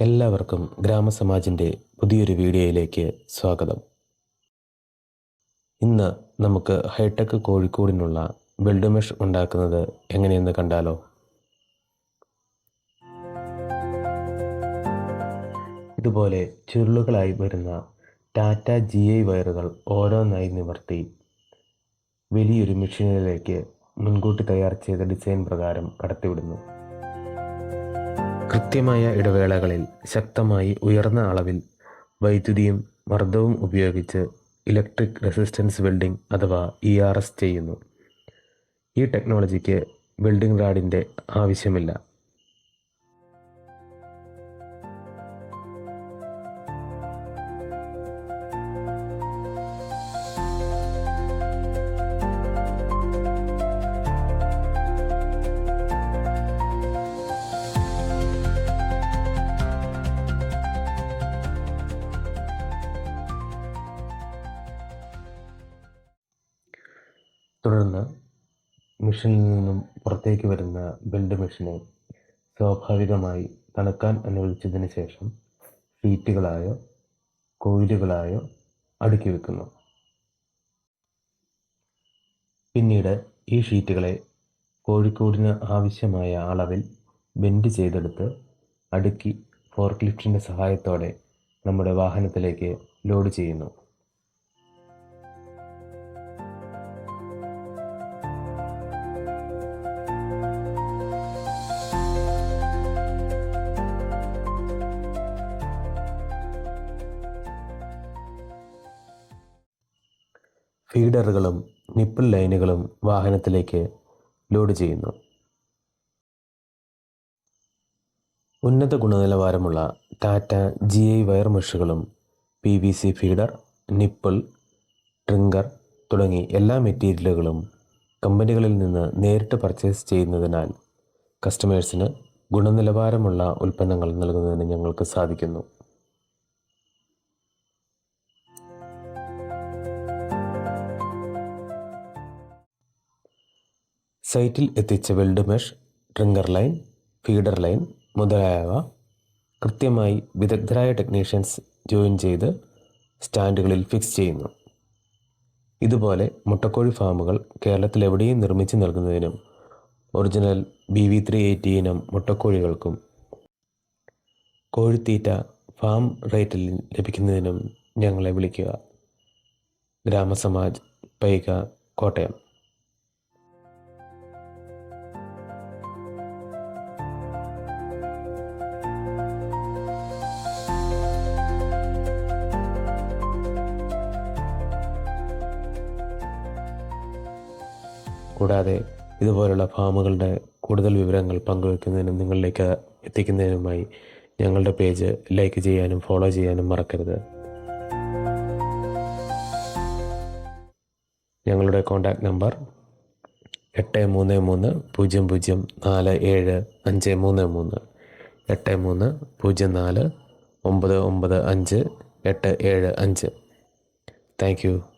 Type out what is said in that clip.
എല്ലാവർക്കും ഗ്രാമസമാജിന്റെ പുതിയൊരു വീഡിയോയിലേക്ക് സ്വാഗതം. ഇന്ന് നമുക്ക് ഹൈടെക് കോഴിക്കോടിനുള്ള ബിൽഡ് മെഷ് ഉണ്ടാക്കുന്നത് എങ്ങനെയെന്ന് കണ്ടാലോ? ഇതുപോലെ ചുരുളുകളായി വരുന്ന ടാറ്റ ജി ഐ വയറുകൾ ഓരോന്നായി നിവർത്തി വലിയൊരു മെഷീനിലേക്ക് മുൻകൂട്ടി തയ്യാർ ചെയ്ത ഡിസൈൻ പ്രകാരം കടത്തിവിടുന്നു. കൃത്യമായ ഇടവേളകളിൽ ശക്തമായി ഉയർന്ന അളവിൽ വൈദ്യുതിയും മർദ്ദവും ഉപയോഗിച്ച് ഇലക്ട്രിക് റെസിസ്റ്റൻസ് വെൽഡിംഗ് അഥവാ ഇ ആർ എസ് ചെയ്യുന്നു. ഈ ടെക്നോളജിക്ക് വെൽഡിംഗ് റാഡിന്റെ ആവശ്യമില്ല. തുടർന്ന് മിഷനിൽ നിന്നും പുറത്തേക്ക് വരുന്ന ബെൽഡ് മെഷീനെ സ്വാഭാവികമായി തണുക്കാൻ അനുവദിച്ചതിന് ശേഷം ഷീറ്റുകളായോ കോയിലുകളായോ അടുക്കി വെക്കുന്നു. പിന്നീട് ഈ ഷീറ്റുകളെ കോഴിക്കോടിന് ആവശ്യമായ അളവിൽ ബെൻഡ് ചെയ്തെടുത്ത് അടുക്കി ഫോർക്ലിഫ്റ്റിന്റെ സഹായത്തോടെ നമ്മുടെ വാഹനത്തിലേക്ക് ലോഡ് ചെയ്യുന്നു. ഫീഡറുകളും നിപ്പിൾ ലൈനുകളും വാഹനത്തിലേക്ക് ലോഡ് ചെയ്യുന്നു. ഉന്നത ഗുണനിലവാരമുള്ള Tata G I wire മെഷുകളും P V C feeder nipple drinker തുടങ്ങി എല്ലാ മെറ്റീരിയലുകളും കമ്പനികളിൽ നിന്ന് നേരിട്ട് പർച്ചേസ് ചെയ്യുന്നതിനാൽ കസ്റ്റമേഴ്സിന് ഗുണനിലവാരമുള്ള ഉൽപ്പന്നങ്ങൾ നൽകുന്നതിന് ഞങ്ങൾക്ക് സാധിക്കുന്നു. സൈറ്റിൽ എത്തിച്ച weld mesh drinker line feeder line മുതലായവ കൃത്യമായി വിദഗ്ധരായ ടെക്നീഷ്യൻസ് ജോയിൻ ചെയ്ത് സ്റ്റാൻഡുകളിൽ ഫിക്സ് ചെയ്യുന്നു. ഇതുപോലെ മുട്ടക്കോഴി ഫാമുകൾ കേരളത്തിൽ എവിടെയും നിർമ്മിച്ച് നൽകുന്നതിനും original B V three eighty ഇനം മുട്ടക്കോഴികൾക്കും കോഴിത്തീറ്റ ഫാം റേറ്റിൽ ലഭിക്കുന്നതിനും ഞങ്ങളെ വിളിക്കുക. ഗ്രാമസമാജ് പൈക കോട്ടയം. കൂടാതെ ഇതുപോലുള്ള ഫാമുകളുടെ കൂടുതൽ വിവരങ്ങൾ പങ്കുവെക്കുന്നതിനും നിങ്ങളിലേക്ക് എത്തിക്കുന്നതിനുമായി ഞങ്ങളുടെ പേജ് ലൈക്ക് ചെയ്യാനും ഫോളോ ചെയ്യാനും മറക്കരുത്. ഞങ്ങളുടെ കോൺടാക്റ്റ് നമ്പർ എട്ട് മൂന്ന് മൂന്ന് പൂജ്യം പൂജ്യം നാല് ഏഴ് അഞ്ച് മൂന്ന് മൂന്ന് എട്ട് മൂന്ന് പൂജ്യം നാല് ഒമ്പത് ഒമ്പത് അഞ്ച് എട്ട് ഏഴ് അഞ്ച്. Thank you.